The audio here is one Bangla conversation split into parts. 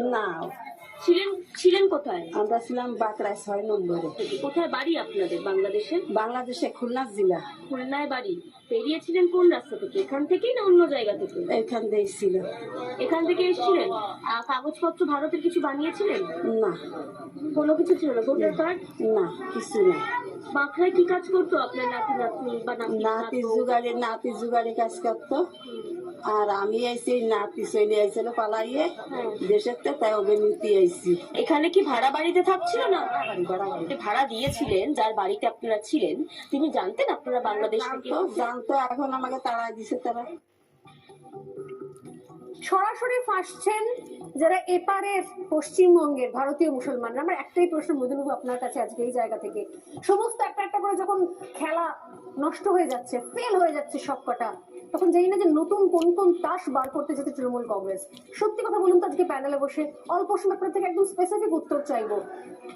না। ছিলেন ছিলেন কোথায়? আমরা ছিলাম বাঁকড়ায় ছয় নম্বরে। কোথায় বাড়ি আপনাদের বাংলাদেশে? বাংলাদেশে খুলনা জেলা। খুলনায় বাড়ি। বেরিয়েছিলেন কোন রাস্তা থেকে? এখান থেকেই না অন্য জায়গা থেকে? এখান দিয়ে ছিল। এখান থেকে এসেছিলেন? আর কাগজপত্র ভারতের কিছু বানিয়েছিলেন? না। কোনো কিছু ছিল না? Voter card? না কিছু না। বাঁকড়ায় কি কাজ করতো আপনার নাতি নাতনি বা নাতি? জুগাড়ে নাতি জুগাড়ে কাজ করতো। আর আমি আইছি নাতি চলে আইছিল পালাইয়ে। হ্যাঁ। দেশের তো তাই ওকে নিতে আইছি। এখানে কি ভাড়া বাড়িতে থাকছিল না? ভাড়া দিয়েছিলেন যার বাড়িতে আপনারা ছিলেন তিনি জানতেন আপনারা বাংলাদেশ থেকে? জানতো এখন আমাকে তাড়াই দিছে তারা। সরাসরি ফাঁসছেন যারা এপারের পশ্চিমবঙ্গের ভারতীয় মুসলমানরা। আমার একটাই প্রশ্ন মধুবাবু আপনার কাছে আজকে এই জায়গা থেকে। সমস্ত একটা একটা করে যখন খেলা নষ্ট হয়ে যাচ্ছে ফেল হয়ে যাচ্ছে সবকটা তখন জানি না যে নতুন কোন কোন তাস বার করতে যেতে তৃণমূল কংগ্রেস। সত্যি কথা বলুন তো আজকে প্যানেলে বসে অল্প সময় আপনার থেকে একদম স্পেসিফিক উত্তর চাইব।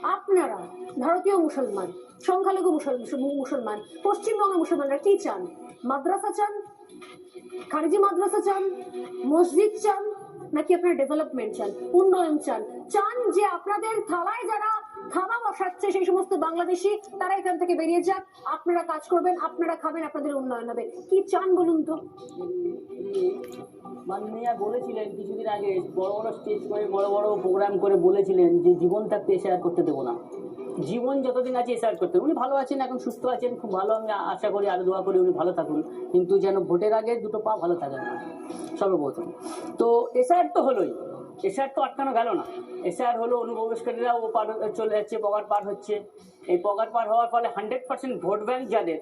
আপনারা, ভারতীয় মুসলমান, সংখ্যালঘু মুসল- মুসলমান, পশ্চিমবঙ্গের মুসলমানরা কি চান? মাদ্রাসা চান? খারিজি মাদ্রাসা চান? মসজিদ চান? নাকি আপনারা ডেভেলপমেন্ট চান? উন্নয়ন চান? চান যে আপনাদের থালায় যারা খাওয়া বসাচ্ছে সেই সমস্ত বাংলাদেশি। তারা এখান থেকে বেরিয়ে যাক। আপনারা কাজ করবেন, আপনারা খাবেন, আপনাদের উন্নয়ন হবে। কি চান বলুন তো? মাননীয়া বলেছিলেন কিছুদিন আগে, বড় বড় স্টেজ করে, বড় বড় প্রোগ্রাম করে বলেছিলেন যে জীবন থাকতে এসআর করতে দেবো না। জীবন যতদিন আছে এসআর করতে উনি ভালো আছেন, এখন সুস্থ আছেন, খুব ভালো আমি আশা করি, আরও দোয়া করি উনি ভালো থাকুন। কিন্তু যেন ভোটের আগে দুটো পা ভালো থাকে না। সর্বপ্রথম। তো এসআর তো হলোই। এসআর তো আটকানো গেল না। এসআর হলো অনুপ্রবেশকারীরাও পার চলে যাচ্ছে, পগার পার হচ্ছে। এই পগার পার হওয়ার ফলে হান্ড্রেড পার্সেন্ট ভোট ব্যাংক যাদের,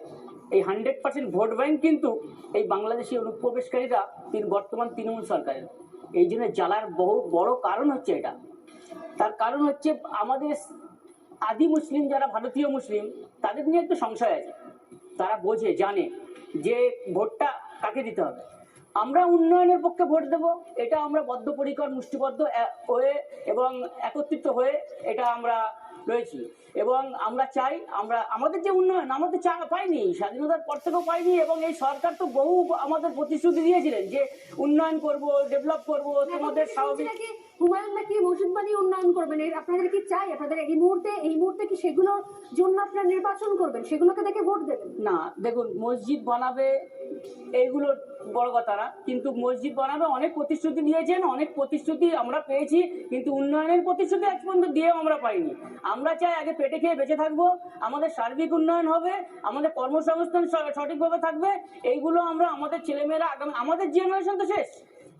এই হান্ড্রেড পার্সেন্ট ভোট ব্যাংক কিন্তু এই বাংলাদেশি অনুপ্রবেশকারীরা তিন, বর্তমান তৃণমূল সরকারের। এই জন্য জ্বালার বহু বড় কারণ হচ্ছে এটা। তার কারণ হচ্ছে আমাদের আদি মুসলিম, যারা ভারতীয় মুসলিম, তাদের নিয়ে একটু সংশয় আছে। তারা বোঝে, জানে যে ভোটটা কাকে দিতে হবে। আমরা উন্নয়নের পক্ষে ভোট দেব, এটা আমরা বদ্ধপরিকর, মুষ্টিবদ্ধ হয়ে এবং একত্রিত হয়ে এটা আমরা রয়েছি। এবং আমরা চাই আমরা আমাদের যে উন্নয়ন আমাদের চা পাইনি স্বাধীনতার পর থেকেও পাইনি এবং এই সরকার তো বহু আমাদের প্রতিশ্রুতি দিয়েছিলেন যে উন্নয়ন করব ডেভেলপ করব তোমাদের স্বাভাবিক হুমায়ুন নাকি মসজিদ উন্নয়ন করবেন? এর আপনাদের কি চাই? আপনাদের এই মুহূর্তে এই মুহূর্তে কি সেগুলোর জন্য আপনারা নির্বাচন করবেন? সেগুলোকে দেখে ভোট দেবেন? না দেখুন মসজিদ বানাবে এইগুলো বড় কথা না কিন্তু মসজিদ বানাবে অনেক প্রতিশ্রুতি দিয়েছেন অনেক প্রতিশ্রুতি আমরা পেয়েছি কিন্তু উন্নয়নের প্রতিশ্রুতি আজ পর্যন্ত দিয়েও আমরা পাইনি। আমরা চাই আগে পেটে খেয়ে বেঁচে থাকব, আমাদের সার্বিক উন্নয়ন হবে, আমাদের কর্মসংস্থান সঠিকভাবে থাকবে, এইগুলো আমরা আমাদের ছেলেমেয়েরা আগামী আমাদের জেনারেশন তো শেষ।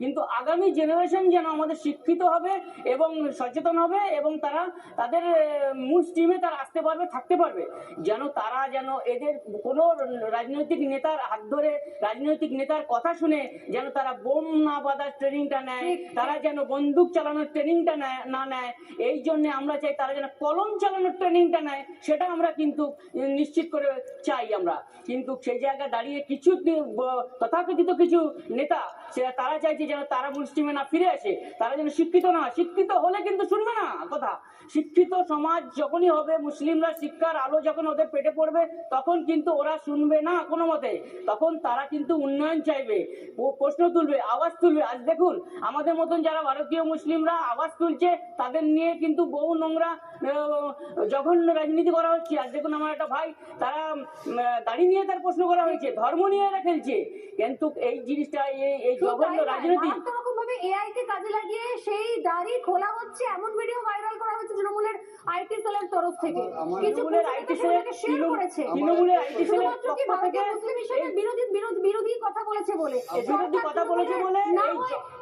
কিন্তু আগামী জেনারেশন যেন আমাদের শিক্ষিত হবে এবং সচেতন হবে এবং তারা তাদের মূল স্ট্রিমে তারা আসতে পারবে থাকতে পারবে। যেন তারা যেন এদের কোনো রাজনৈতিক নেতার হাত ধরে রাজনৈতিক নেতার কথা শুনে যেন তারা বোম না বাঁধার ট্রেনিংটা নেয় তারা যেন বন্দুক চালানোর ট্রেনিংটা নেয় না নেয় এই জন্য আমরা চাই তারা যেন কলম চালানোর ট্রেনিংটা নেয় সেটা আমরা কিন্তু নিশ্চিত করে চাই আমরা। কিন্তু সেই জায়গায় দাঁড়িয়ে কিছু তথাকথিত কিছু নেতা সেটা তারা চাইছে যেন তারা মুসলিমে না ফিরে আসে তারা যেন শিক্ষিত না শিক্ষিত হলে কিন্তু শুনবে না কথা। শিক্ষিত সমাজ যখনই হবে মুসলিমরা শিক্ষার আলো যখন ওদের পেটে পড়বে তখন কিন্তু ওরা শুনবে না কোনো মতে। তখন তারা কিন্তু উন্নয়ন চাইবে প্রশ্ন তুলবে আওয়াজ তুলবে। আজ দেখুন আমাদের মতন যারা ভারতীয় মুসলিমরা আওয়াজ তুলছে তাদের নিয়ে কিন্তু বহু নোংরা জঘন্য রাজনীতি করা হচ্ছে। আজ দেখুন আমার একটা ভাই তারা উম, আহ, দাড়ি নিয়ে তার প্রশ্ন করা হয়েছে ধর্ম নিয়ে এরা খেলছে। কিন্তু এই জিনিসটা এই এই জঘন্য রাজনীতি 啊。ভাবে এআই কে কাজে লাগিয়ে সেই দাড়ি খোলা হচ্ছে এমন ভিডিও ভাইরাল করা হচ্ছে তৃণমূলের আইটি সেলের তরফ থেকে। তৃণমূলের IT সেলের শেয়ার করেছে। তৃণমূলের আইটি সেলের পক্ষ ভারতীয় থেকে মুসলিম হিসেবে বিরোধী বিরোধী বিরোধী কথা বলেছে বলে। বিরোধী কথা বলেছে বলে না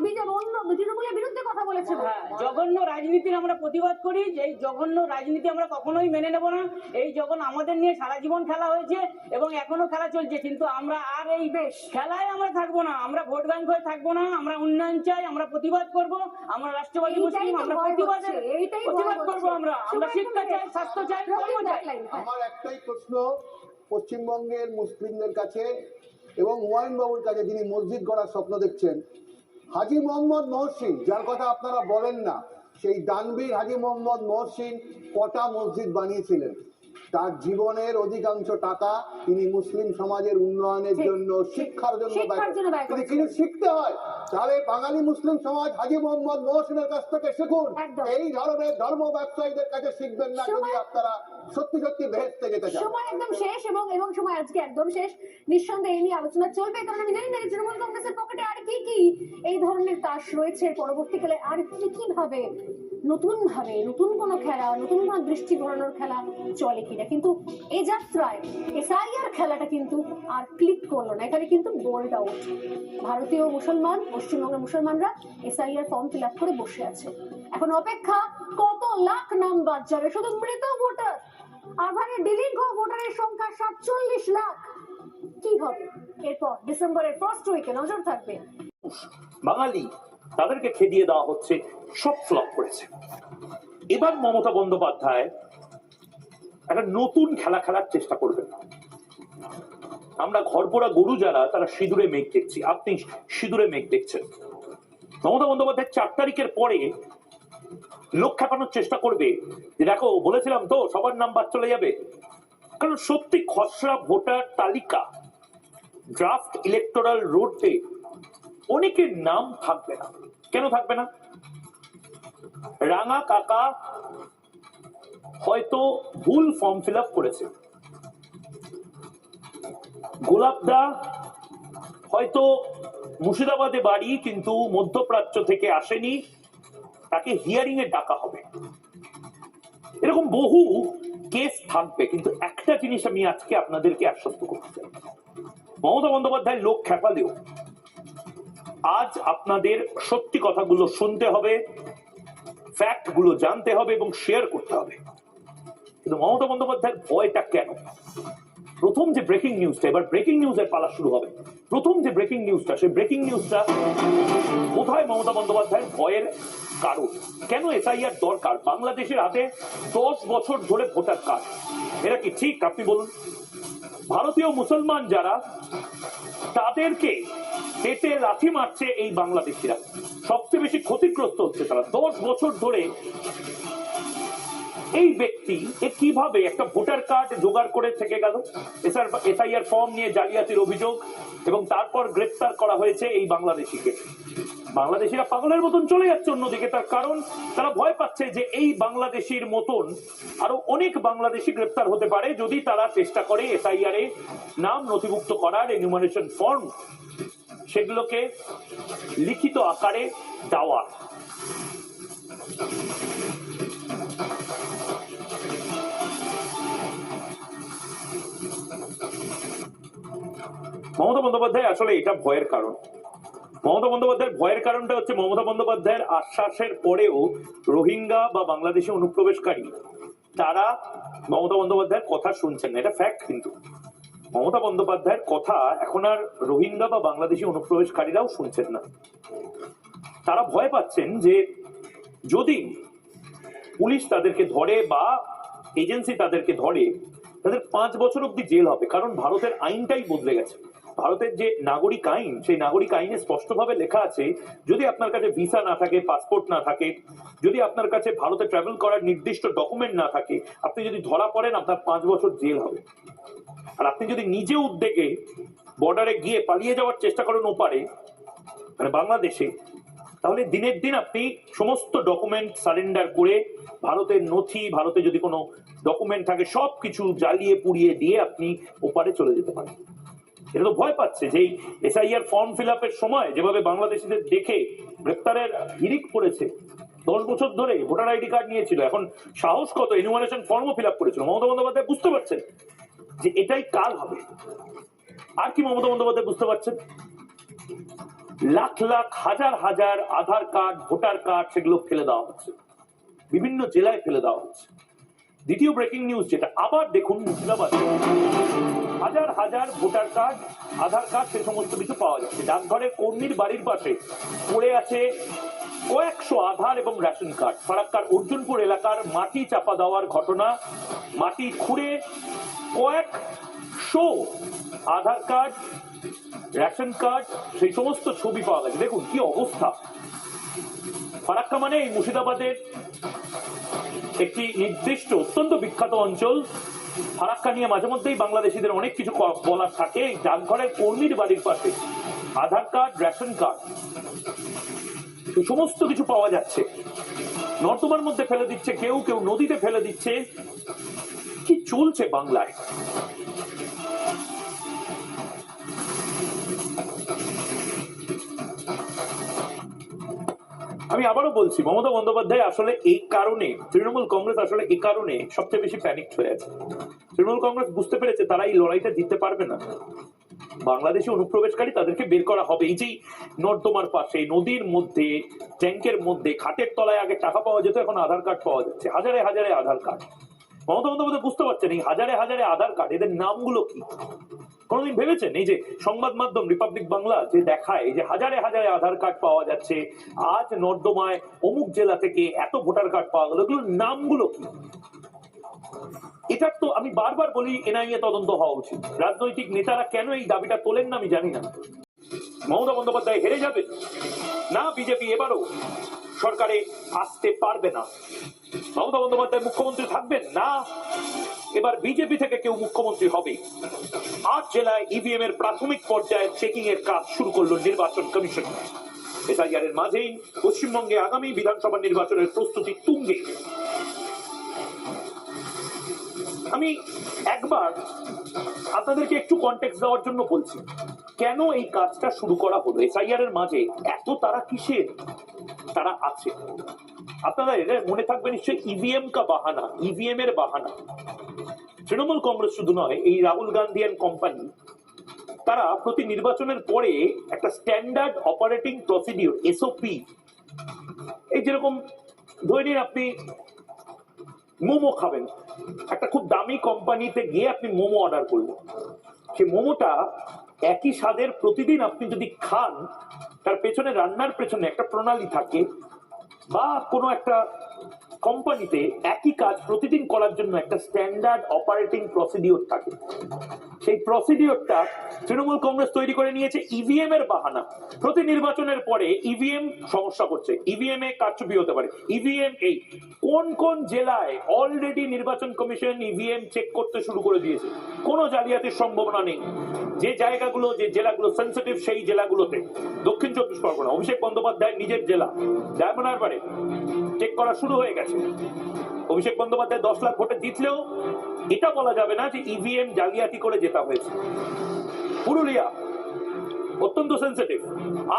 বিজেপি অন্য তৃণমূলের বিরুদ্ধে কথা বলেছে হ্যাঁ জঘন্য রাজনীতির আমরা প্রতিবাদ করি যে এই জঘন্য রাজনীতি আমরা কখনোই মেনে নেব না। এই যখন আমাদের নিয়ে সারা জীবন খেলা হয়েছে এবং এখনও খেলা চলছে কিন্তু আমরা আর এই বেশ। খেলায় আমরা থাকব না আমরা ভোট ব্যাংক হয়ে থাকব না আমরা উন্নয়ন চাই আমরা প্রতিবাদ করব আমরা রাষ্ট্রবাদী মুসলিম আমরা প্রতিবাদ এইটাই প্রতিবাদ। করব আমরা আমরা শিক্ষা চাই স্বাস্থ্য চাই কর্ম চাই। আমার একটাই প্রশ্ন পশ্চিমবঙ্গের মুসলিমদের কাছে এবং হুমায়ুন বাবুর কাছে যিনি মসজিদ গড়ার স্বপ্ন দেখছেন হাজি মোহাম্মদ মহসিন যার কথা আপনারা বলেন না সেই দানবীর হাজি মোহাম্মদ মহসিন কটা মসজিদ বানিয়েছিলেন তার জীবনের অধিকাংশ টাকা তিনি মুসলিম সমাজের উন্নয়নের জন্য শিক্ষার জন্য। যদি কিছু শিখতে হয় তাহলে বাঙালি মুসলিম সমাজ হাজি মোহাম্মদ মহসিনের কাছ থেকে শিখুন। এই ধরনের ধর্ম ব্যবসায়ীদের কাছে শিখবেন না যদি আপনারা সত্যি সত্যি ভেস্তে যেতে চান। সময় একদম শেষ এবং এবং সময় আজকে একদম শেষ। নিঃসন্দেহে এই নিয়ে আলোচনা চলবে। কারণ আমি জানি না যে তৃণমূল কংগ্রেসের পকেটে আর কি কি এই ধরনের তাস রয়েছে। পরবর্তীকালে আর কি কি ভাবে নতুন কোনো খেলা, নতুন কোনো দৃষ্টি ঘোরানোর খেলা চলে কিনা। কিন্তু এই যাত্রায় এসআইআর খেলাটা কিন্তু আর ক্লিক করল না। এখানে কিন্তু বোল্ড আউট ভারতীয় মুসলমান, পশ্চিমবঙ্গের মুসলমানরা এসআইআর ফর্ম ফিল আপ করে বসে আছে। এখন অপেক্ষা, কত লাখ নাম বাদ যাবে? শুধু মৃত ভোটার, আধারে ডিলিট হওয়া ভোটারের সংখ্যা সাতচল্লিশ লাখ। কি হবে? এরপর ডিসেম্বরের ফার্স্ট উইকে নজর থাকবে। বাঙালি তাদেরকে খেদিয়ে দেওয়া হচ্ছে, সব ফ্লপ করেছে। এবার মমতা বন্দ্যোপাধ্যায় একটা নতুন খেলা খেলার চেষ্টা করবেন। আমরা ঘরপোড়া গরু যারা, তারা সিঁদুরে মেঘ দেখছি। আপনি সিঁদুরে মেঘ দেখছেন। মমতা বন্দ্যোপাধ্যায় চার তারিখের পরে লোক খেপানোর চেষ্টা করবে। যে দেখো, বলেছিলাম তো, সবার নাম বাদ চলে যাবে। কারণ সত্যি খসড়া ভোটার তালিকা ড্রাফট ইলেকটোরাল রোডে অনেকের নাম থাকবে না। কেন থাকবে না? রাঙা কাকা হয়তো ভুল ফর্ম ফিল আপ করেছে। গোলাপদা হয়তো মুর্শিদাবাদে বাড়ি, কিন্তু মধ্যপ্রাচ্য থেকে আসেনি। তাকে হিয়ারিং এ ডাকা হবে। এরকম বহু কেস থাকবে, কিন্তু একটা জিনিস আমি আজকে আপনাদেরকে আশ্বস্ত করতে চাই। মমতা বন্দ্যোপাধ্যায় লোক খেপালেও আজ আপনাদের সত্যি কথাগুলো শুনতে হবে ফ্যাক্টগুলো জানতে হবে এবং শেয়ার করতে হবে। কিন্তু মমতা বন্দ্যোপাধ্যায়ের ভয়টা কেন? প্রথম যে ব্রেকিং নিউজটা এবার ব্রেকিং নিউজের পালা শুরু হবে। প্রথম যে ব্রেকিং নিউজটা সেই ব্রেকিং নিউজটা কোথায় মমতা বন্দ্যোপাধ্যায়ের ভয়ের কারণ? কেন এসআইআর দরকার? বাংলাদেশের হাতে দশ বছর ধরে ভোটার কার্ড। এরা কি ঠিক? আপনি বলুন। ভারতীয় মুসলমান যারা, তাদেরকে পেটে লাথি মারছে এই বাংলাদেশিরা। সবচেয়ে বেশি ক্ষতিগ্রস্ত হচ্ছে তারা। দশ বছর ধরে এই ব্যক্তি এ কীভাবে একটা ভোটার কার্ড জোগাড় করে থেকে গেল? এসআইআর ফর্ম নিয়ে জালিয়াতির অভিযোগ এবং তারপর গ্রেপ্তার করা হয়েছে এই বাংলাদেশিকে। বাংলাদেশিরা পাগলের মতন চলে যাচ্ছে অন্যদিকে। তার কারণ, তারা ভয় পাচ্ছে যে এই বাংলাদেশির মতন আরও অনেক বাংলাদেশি গ্রেপ্তার হতে পারে যদি তারা চেষ্টা করে এসআইআর এ নাম নথিভুক্ত করার এনিউমারেশন ফর্ম সেগুলোকে লিখিত আকারে দেওয়া। মমতা বন্দ্যোপাধ্যায়, আসলে এটা ভয়ের কারণ। মমতা বন্দ্যোপাধ্যায়ের ভয়ের কারণটা হচ্ছে মমতা বন্দ্যোপাধ্যায়ের আশ্বাসের পরেও রোহিঙ্গা বা বাংলাদেশে অনুপ্রবেশকারী, তারা মমতা বন্দ্যোপাধ্যায়ের কথা শুনছেন না। এটা ফ্যাক্ট কিন্তু। মমতা বন্দ্যোপাধ্যায়ের কথা এখন আর রোহিঙ্গা বা বাংলাদেশি অনুপ্রবেশকারীরাও শুনছেন না। তারা ভয় পাচ্ছেন যে যদি পুলিশ তাদেরকে ধরে বা এজেন্সি তাদেরকে ধরে, তাদের পাঁচ বছর অব্দি জেল হবে, কারণ ভারতের আইনটাই বদলে গেছে। ভারতের যে নাগরিক আইন, সেই নাগরিক আইনে স্পষ্টভাবে লেখা আছে, যদি আপনার কাছে ভিসা না থাকে, পাসপোর্ট না থাকে, যদি আপনার কাছে ভারতে ট্রাভেল করার নির্দিষ্ট ডকুমেন্ট না থাকে, আপনি যদি ধরা পড়েন, আপনার পাঁচ বছর জেল হবে। আর আপনি যদি নিজে উদ্যোগে বর্ডারে গিয়ে পালিয়ে যাওয়ার চেষ্টা করেন ওপারে মানে বাংলাদেশে, তাহলে দিনের দিন আপনি সমস্ত ডকুমেন্ট সারেন্ডার করে ভারতের নথি, ভারতে যদি কোনো ডকুমেন্ট থাকে সব কিছু জ্বালিয়ে পুড়িয়ে দিয়ে আপনি ওপারে চলে যেতে পারেন। এটা তো ভয় পাচ্ছে যে এসআইআর ফর্ম ফিল আপের সময় যেভাবে বাংলাদেশিদের দেখে গ্রেপ্তারের হিরিক পড়েছে, দশ বছর ধরে ভোটার আইডি কার্ড নিয়েছিল, এখন সাহস কত? এনুমারেশন ফর্মও ফিল আপ করেছিল। মমতা বন্দ্যোপাধ্যায় বুঝতে পারছেন? যে এটাই কাল হবে। আর কি মমতা বন্দ্যোপাধ্যায় বুঝতে পারছেন? লাখ লাখ, হাজার হাজার আধার কার্ড, ভোটার কার্ড সেগুলো ফেলে দেওয়া হচ্ছে। বিভিন্ন জেলায় ফেলে দেওয়া হচ্ছে। দ্বিতীয় ব্রেকিং নিউজ যেটা, আবার দেখুন মুর্শিদাবাদে। হাজার হাজার ভোটার কার্ড, আধার কার্ড, সে সমস্ত কিছু পাওয়া যাচ্ছে। ডাকঘরের কর্মীর বাড়ির পাশে পড়ে আছে কয়েকশো আধার এবং রেশন কার্ড। ফারাক্কার অর্জুনপুর এলাকার মাটি চাপা দেওয়ার ঘটনা, মাটি খুঁড়ে কয়েকশো আধার কার্ড, রেশন কার্ড, সেই সমস্ত ছবি পাওয়া গেছে। দেখুন কি অবস্থা। ফারাক্কা মানে এই মুর্শিদাবাদের একটি নির্দিষ্ট, অত্যন্ত বিখ্যাত অঞ্চল। ফারাক্কা নিয়ে মাঝে মধ্যেই বাংলাদেশিদের অনেক কিছু বলার থাকে। এই ডাকঘরের কর্মীর বাড়ির পাশে আধার কার্ড, রেশন কার্ড। সমস্ত কিছু পাওয়া যাচ্ছে। নর্দমার মধ্যে ফেলে দিচ্ছে কেউ কেউ নদীতে ফেলে দিচ্ছে। কি চলছে বাংলায়? আমি আবারও বলছি, মমতা বন্দ্যোপাধ্যায় আসলে এই কারণে, তৃণমূল কংগ্রেস আসলে এই কারণে সবচেয়ে বেশি প্যানিক হয়ে আছে। তৃণমূল কংগ্রেস বুঝতে পেরেছে তারা এই লড়াইটা জিততে পারবে না। বাংলাদেশে অনুপ্রবেশকারী তাদেরকে বের করা হবে। এই যে নর্দমার পাশে, নদীর মধ্যে ট্যাঙ্কের মধ্যে, খাটের তলায় আগে টাকা পাওয়া যেত, এখন আধার কার্ড পাওয়া যাচ্ছে। হাজারে হাজারে আধার কার্ড। মমতা বন্দ্যোপাধ্যায়, বুঝতে পারছেন এই হাজারে হাজারে আধার কার্ড, এদের নামগুলো কি? কোনোদিন ভেবেছেন? এই যে সংবাদ মাধ্যম রিপাবলিক বাংলা যে দেখায় যে হাজারে হাজারে আধার কার্ড পাওয়া যাচ্ছে, আজ নর্দমায় অমুক জেলা থেকে এত ভোটার কার্ড পাওয়া গেল, এগুলোর নামগুলো কি? এটার তো আমি বারবার বলি, এনআইএ তদন্ত হওয়া উচিত। রাজনৈতিক নেতারা কেন এই দাবিটা তোলেন না আমি জানি না। মমতা বন্দ্যোপাধ্যায় হেরে যাবে না, বিজেপি এবারও সরকারে আসতে পারবে না। মমতা বন্দ্যোপাধ্যায় মুখ্যমন্ত্রী থাকবেন? না, এবার বিজেপি থেকে কেউ মুখ্যমন্ত্রী হবে। আট জেলায় ইভিএম এর প্রাথমিক পর্যায়ে চেকিং এর কাজ শুরু করল নির্বাচন কমিশন। এসআইআর এর মাঝেই পশ্চিমবঙ্গে আগামী বিধানসভা নির্বাচনের প্রস্তুতি তুঙ্গে। আমি একবার আপনাদেরকে একটু কন্টেক্ট দেওয়ার জন্য বলছি, কেন এই কাজটা শুরু করা হলো? এসআইআর এর মাঝে এত তারা কিসের? তারা আছে। আপনারা এটা মনে থাকবে নিশ্চয়ই ইভিএম কা বাহানা ইভিএম এর বাহানা। তৃণমূল কংগ্রেস শুধু নয়, এই রাহুল গান্ধী অ্যান্ড কোম্পানি তারা প্রতি নির্বাচনের পরে একটা স্ট্যান্ডার্ড অপারেটিং প্রসিডিওর এসওপি এই যেরকম, ধরে নিন আপনি মোমো খাবেন। একটা খুব দামি কোম্পানিতে গিয়ে আপনি মোমো অর্ডার করবেন সেই মোমোটা একই স্বাদের প্রতিদিন আপনি যদি খান, তার পেছনে রান্নার পেছনে একটা প্রণালী থাকে বা কোনো একটা কোম্পানিতে একই কাজ প্রতিদিন করার জন্য একটা স্ট্যান্ডার্ড অপারেটিং প্রসিডিওর থাকে। সেই প্রসিডিওরটা তৃণমূল কংগ্রেস তৈরি করে নিয়েছে ইভিএম এর বাহানা। প্রতি নির্বাচনের পরে ইভিএম সমস্যা করছে। ইভিএম এ কারচুপি হতে পারে। ইভিএম এই কোন কোন জেলায় অলরেডি নির্বাচন কমিশন ইভিএম চেক করতে শুরু করে দিয়েছে? কোনো জালিয়াতির সম্ভাবনা নেই। যে জায়গাগুলো, যে জেলাগুলো সেন্সিটিভ সেই জেলাগুলোতে। দক্ষিণ চব্বিশ পরগনা, অভিষেক বন্দ্যোপাধ্যায় নিজের জেলা। ডায়মন্ড হারবারে চেক করা শুরু হয়ে গেছে। অভিষেক বন্দ্যোপাধ্যায় দশ লাখ ভোটে জিতলেও এটা বলা যাবে না যে ইভিএম জালিয়াতি করে জেতা হয়েছে। পুরুলিয়া, অত্যন্ত সেন্সিটিভ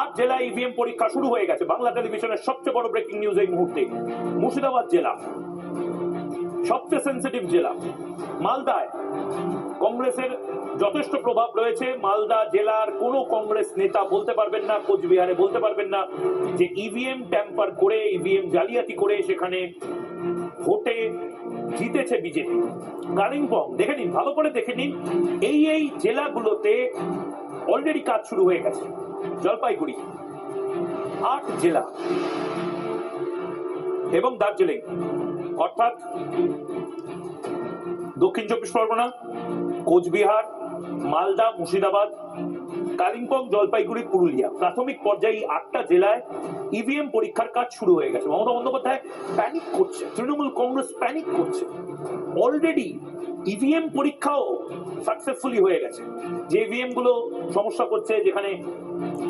আট জেলায় ইভিএম পরীক্ষা শুরু হয়ে গেছে। বাংলা টেলিভিশনের সবচেয়ে বড় ব্রেকিং নিউজ এই মুহূর্তে। মুর্শিদাবাদ জেলা, সবচেয়ে সেন্সিটিভ জেলা। মালদায়, কংগ্রেসের যথেষ্ট প্রভাব রয়েছে। মালদা জেলার কোনো কংগ্রেস নেতা বলতে পারবেন না, কোচবিহারে বলতে পারবেন না যে ইভিএম ট্যাম্পার করে ইভিএম জালিয়াতি করে সেখানে ভোটে জিতেছে বিজেপি। কালিম্পং, দেখে নিন, ভালো করে দেখে নিন, এই এই জেলাগুলোতে অলরেডি কাজ শুরু হয়ে গেছে। জলপাইগুড়ি, আট জেলা এবং দার্জিলিং। অর্থাৎ দক্ষিণ চব্বিশ পরগনা, কোচবিহার, মালদা, মুর্শিদাবাদ কালিম্পং, জলপাইগুড়ি, পুরুলিয়া। প্রাথমিক পর্যায়ে আটটা জেলায় ইভিএম পরীক্ষার কাজ শুরু হয়ে গেছে। মমতা বন্দ্যোপাধ্যায় প্যানিক করছে, তৃণমূল কংগ্রেস প্যানিক করছে। অলরেডি ইভিএম পরীক্ষাও সাকসেসফুলি হয়ে গেছে। যে ইভিএমগুলো সমস্যা করছে, যেখানে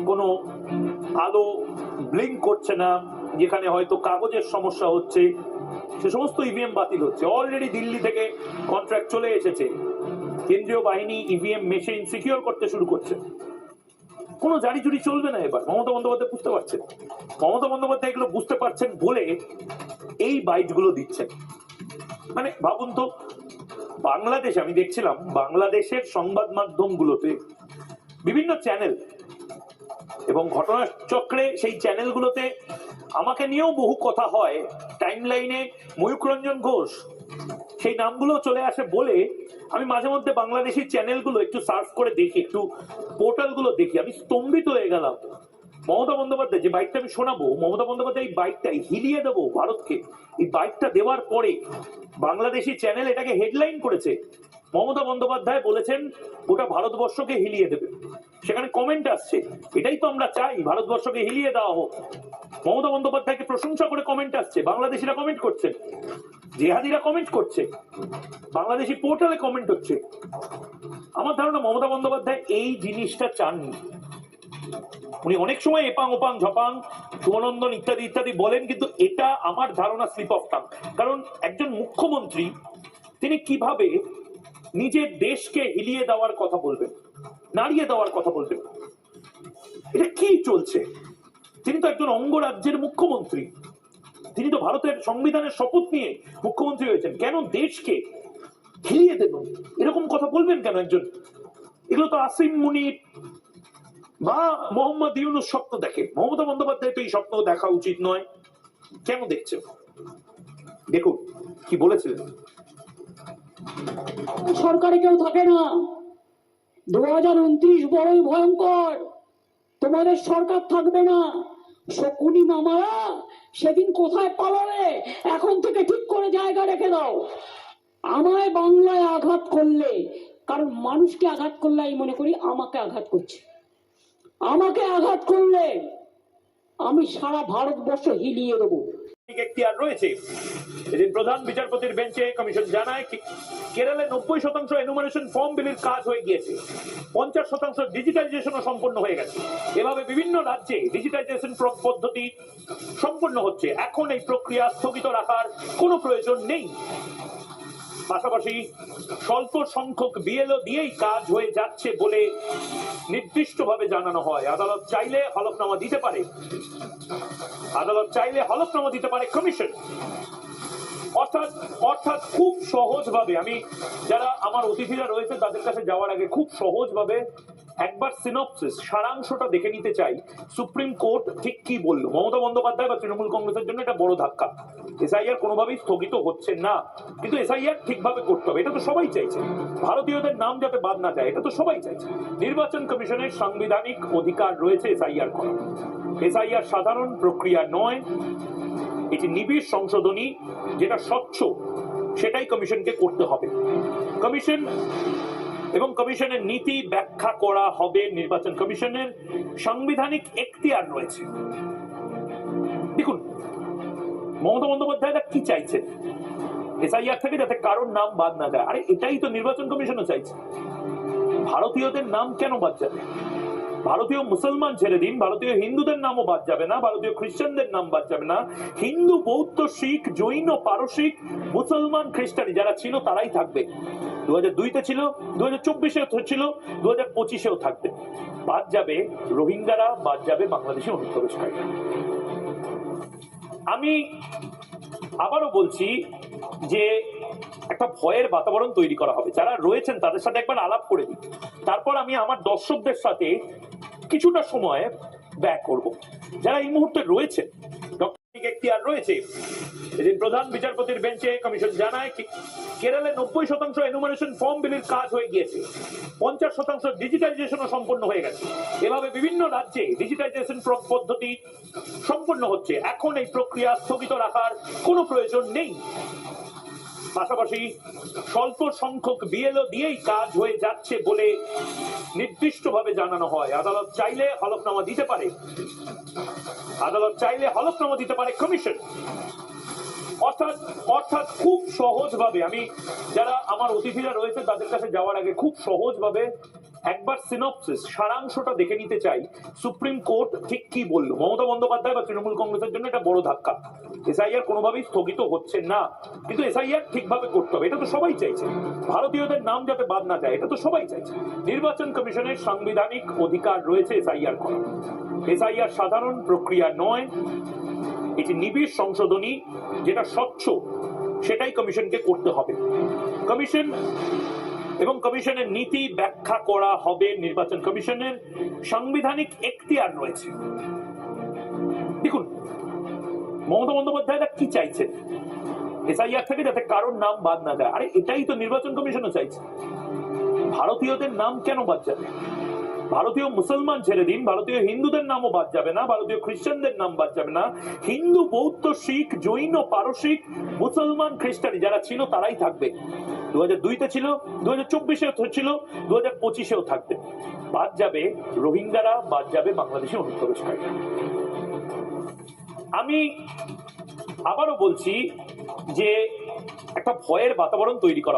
কোনো আলো ব্লিঙ্ক করছে না, যেখানে হয়তো কাগজের সমস্যা হচ্ছে, সে সমস্ত ইভিএম বাতিল হচ্ছে। অলরেডি দিল্লি থেকে কন্ট্রাক্ট চলে এসেছে। কেন্দ্রীয় বাহিনী ইভিএম মেশিন সিকিউর করতে শুরু করছে। কোনো জারি জুরি চলবে না এবার। মমতা বন্দ্যোপাধ্যায় বুঝতে পারছেন। মমতা বন্দ্যোপাধ্যায় এগুলো বুঝতে পারছেন বলে এই বাইটগুলো দিচ্ছেন। মানে ভাবুন তো, বাংলাদেশ, আমি দেখছিলাম, বাংলাদেশের সংবাদ মাধ্যমগুলোতে বিভিন্ন চ্যানেল এবং ঘটনাচক্রে সেই চ্যানেলগুলোতে আমাকে নিয়েও বহু কথা হয়। টাইম লাইনে ময়ূক রঞ্জন ঘোষ, সেই নামগুলো চলে আসে বলে আমি মাঝে মধ্যে বাংলাদেশি চ্যানেলগুলো একটু সার্চ করে দেখি, একটু পোর্টালগুলো দেখি। আমি স্তম্ভিত হয়ে গেলাম। মমতা বন্দ্যোপাধ্যায় যে বাইকটা আমি শোনাবো, মমতা বন্দ্যোপাধ্যায় এই বাইকটাই হিলিয়ে দেবো ভারতকে। এই বাইকটা দেওয়ার পরে বাংলাদেশি চ্যানেল এটাকে হেডলাইন করেছে। মমতা বন্দ্যোপাধ্যায় বলেছেন ওটা ভারতবর্ষকে হিলিয়ে দেবে। সেখানে কমেন্ট আসছে, এটাই তো আমরা চাই, ভারতবর্ষকে হিলিয়ে দেওয়া হোক। মমতা বন্দ্যোপাধ্যায়কে প্রশংসা করে কমেন্ট আসছে, বাংলাদেশিরা কমেন্ট করছে, জেহাদিরা কমেন্ট করছে, বাংলাদেশি পোর্টালে কমেন্ট হচ্ছে। আমার ধারণা মমতা বন্দ্যোপাধ্যায় এই জিনিসটা চাননি। উনি অনেক সময় এপাং ওপাং, ঝপাং সুমনন্দন ইত্যাদি ইত্যাদি বলেন, কিন্তু এটা আমার ধারণা স্লিপ অফ টাং কারণ একজন মুখ্যমন্ত্রী, তিনি কীভাবে নিজের দেশকে হিলিয়ে দেওয়ার কথা বলবেন, নাড়িয়ে দেওয়ার কথা বলবেন? এটা কি চলছে? তিনি তো একজন অঙ্গরাজ্যের মুখ্যমন্ত্রী। তিনি তো ভারতের সংবিধানের শপথ নিয়ে মুখ্যমন্ত্রী হয়েছেন। কেন দেশকে হিলিয়ে দেবেন? এরকম কথা বলবেন কেন একজন? এগুলো তো আসিম মুনির বা মোহাম্মদ ইউনুস স্বপ্ন দেখে। মমতা বন্দ্যোপাধ্যায় তো এই স্বপ্ন দেখা উচিত নয়। কেন দেখছেন? দেখুন, কি বলেছিলেন। সরকারে কেউ থাকে না। দু হাজার উনত্রিশ বড়ই ভয়ঙ্কর। তোমাদের সরকার থাকবে না। শকুনি মামারা সেদিন কোথায় পালালে? এখন থেকে ঠিক করে জায়গা রেখে দাও। আমায় বাংলায় আঘাত করলে, কারণ মানুষকে আঘাত করলে আমি মনে করি আমাকে আঘাত করছে। আমাকে আঘাত করলে আমি সারা ভারতবর্ষ হিলিয়ে দেবো। এখতিয়ার রয়েছে। এদিন প্রধান বিচারপতির বেঞ্চে কমিশন জানায় কেরালে নব্বই শতাংশ এনুমারেশন ফর্ম বিলির কাজ হয়ে গিয়েছে। পঞ্চাশ শতাংশ ডিজিটাইজেশনও সম্পন্ন হয়ে গেছে। এভাবে বিভিন্ন রাজ্যে ডিজিটাইজেশন পদ্ধতি সম্পন্ন হচ্ছে। এখন এই প্রক্রিয়া স্থগিত রাখার কোনো প্রয়োজন নেই। পাশাপাশি স্বল্প সংখ্যক বিএলও দিয়েই কাজ হয়ে যাচ্ছে বলে নির্দিষ্টভাবে জানানো হয়। আদালত চাইলে হলফনামা দিতে পারে। আদালত চাইলে হলফনামা দিতে পারে কমিশন। অর্থাৎ অর্থাৎ খুব সহজভাবে, আমি যারা আমার অতিথিরা রয়েছে তাদের কাছে যাওয়ার আগে খুব সহজভাবে একবার সিনপসিস সারাংশটা দেখে নিতে চাই। সুপ্রিম কোর্ট ঠিক কি বলল? মমতা বন্দ্যোপাধ্যায় বা তৃণমূল কংগ্রেসের জন্য এটা বড় ধাক্কা। এসআইআর কোনোভাবেই স্থগিত হচ্ছে না। কিন্তু এসআইআর ঠিকভাবে করতে হবে, এটা তো সবাই চাইছে। ভারতীয়দের নাম যাতে বাদ না যায়, এটা তো সবাই চাইছে। নির্বাচন কমিশনের সাংবিধানিক অধিকার রয়েছে এসআইআর করা এসআইআর সাধারণ প্রক্রিয়া নয়, এটি নিবিড় সংশোধনী, যেটা স্বচ্ছ, সেটাই কমিশনকে করতে হবে। কমিশন এবং কমিশনের নীতি ব্যাখ্যা করা হবে নির্বাচন কমিশনের সাংবিধানিক এখতিয়ার রয়েছে। দেখুন, মমতা বন্দ্যোপাধ্যায়রা কি চাইছেন এসআইআর থেকে যাতে কারোর নাম বাদ না যায়। আরে, এটাই তো নির্বাচন কমিশনও চাইছে। ভারতীয়দের নাম কেন বাদ যাবে? ভারতীয় মুসলমান ছেড়ে দিন, ভারতীয় হিন্দুদের নামও বাদ যাবে না, ভারতীয় খ্রিস্টানদের নাম বাদ যাবে না। হিন্দু, বৌদ্ধ, শিখ, জৈন, পারসিক, মুসলমান, খ্রিস্টানি যারা ছিল তারাই থাকবে। দু হাজার দুইতে ছিল দু হাজার চব্বিশে ছিল দু হাজার পঁচিশেও থাকবে। বাদ যাবে রোহিঙ্গারা, বাদ যাবে বাংলাদেশে অনুপ্রবেশকারী। আমি আবারও বলছি যে একটা ভয়ের বাতাবরণ তৈরি করা হবে। যারা রয়েছেন তাদের সাথে একবার আলাপ করে দিই তারপর আমি আমার দর্শকদের সাথে কিছুটা সময় ব্যয় করব। যারা এই মুহূর্তে ডক্টর এখতিয়ার রয়েছে। এদিন প্রধান বিচারপতির বেঞ্চে কমিশন জানায় কেরালে নব্বই শতাংশ এনুমারেশন ফর্ম বিলির কাজ হয়ে গিয়েছে। পঞ্চাশ শতাংশ ডিজিটাইজেশনও সম্পন্ন হয়ে গেছে। এভাবে বিভিন্ন রাজ্যে ডিজিটাইজেশন পদ্ধতি সম্পন্ন হচ্ছে। এখন এই প্রক্রিয়া স্থগিত রাখার কোনো প্রয়োজন নেই। পাশাপাশি স্বল্প সংখ্যক বিএলও দিয়েই কাজ হয়ে যাচ্ছে বলে নির্দিষ্টভাবে জানানো হয়। আদালত চাইলে হলফনামা দিতে পারে। আদালত চাইলে হলফনামা দিতে পারে কমিশন। অর্থাৎ অর্থাৎ খুব সহজভাবে, আমি যারা আমার অতিথিরা রয়েছে তাদের কাছে যাওয়ার আগে খুব সহজভাবে একবার সিনপসিস সারাংশটা দেখে নিতে চাই। সুপ্রিম কোর্ট ঠিক কি বলল? মমতা বন্দ্যোপাধ্যায় বা তৃণমূল কংগ্রেসের জন্য এটা বড় ধাক্কা। এসআইআর কোনোভাবেই স্থগিত হচ্ছে না। কিন্তু এসআইআর ঠিকভাবে করতে হবে, এটা তো সবাই চাইছে। ভারতীয়দের নাম যাতে বাদ না যায়, এটা তো সবাই চাইছে। নির্বাচন কমিশনের সাংবিধানিক অধিকার রয়েছে এসআইআর করা এসআইআর সাধারণ প্রক্রিয়া নয়, এটি নিবিড় সংশোধনী যেটা স্বচ্ছ, সেটাই কমিশনকে করতে হবে। কমিশন এবং কমিশনের নীতি ব্যাখ্যা করা হবে নির্বাচন কমিশনের সাংবিধানিক এখতিয়ার রয়েছে। দেখুন মমতা বন্দ্যোপাধ্যায়রা কি চাইছে? এসআইআর থেকে যাতে কারোর নাম বাদ না যায়। আরে এটাই তো নির্বাচন কমিশনও চাইছে। ভারতীয়দের নাম কেন বাদ যাবে? ভারতীয় মুসলমান ছেড়ে দিন, ভারতীয় হিন্দুদের নামও বাদ যাবে না, ভারতীয় খ্রিস্টানদের নাম বাদ যাবে না। হিন্দু, বৌদ্ধ, শিখ, জৈন, পারসিক, মুসলমান, খ্রিস্টানি যারা ছিল তারাই থাকবে। দু হাজার দুইতে ছিল দু হাজার চব্বিশে ছিল দু হাজার পঁচিশেও থাকবে। বাদ যাবে রোহিঙ্গারা, বাদ যাবে বাংলাদেশে অনুপ্রবেশকারী আমি আবারও বলছি যে একটা ভয়ের বাতাবরণ তৈরি করা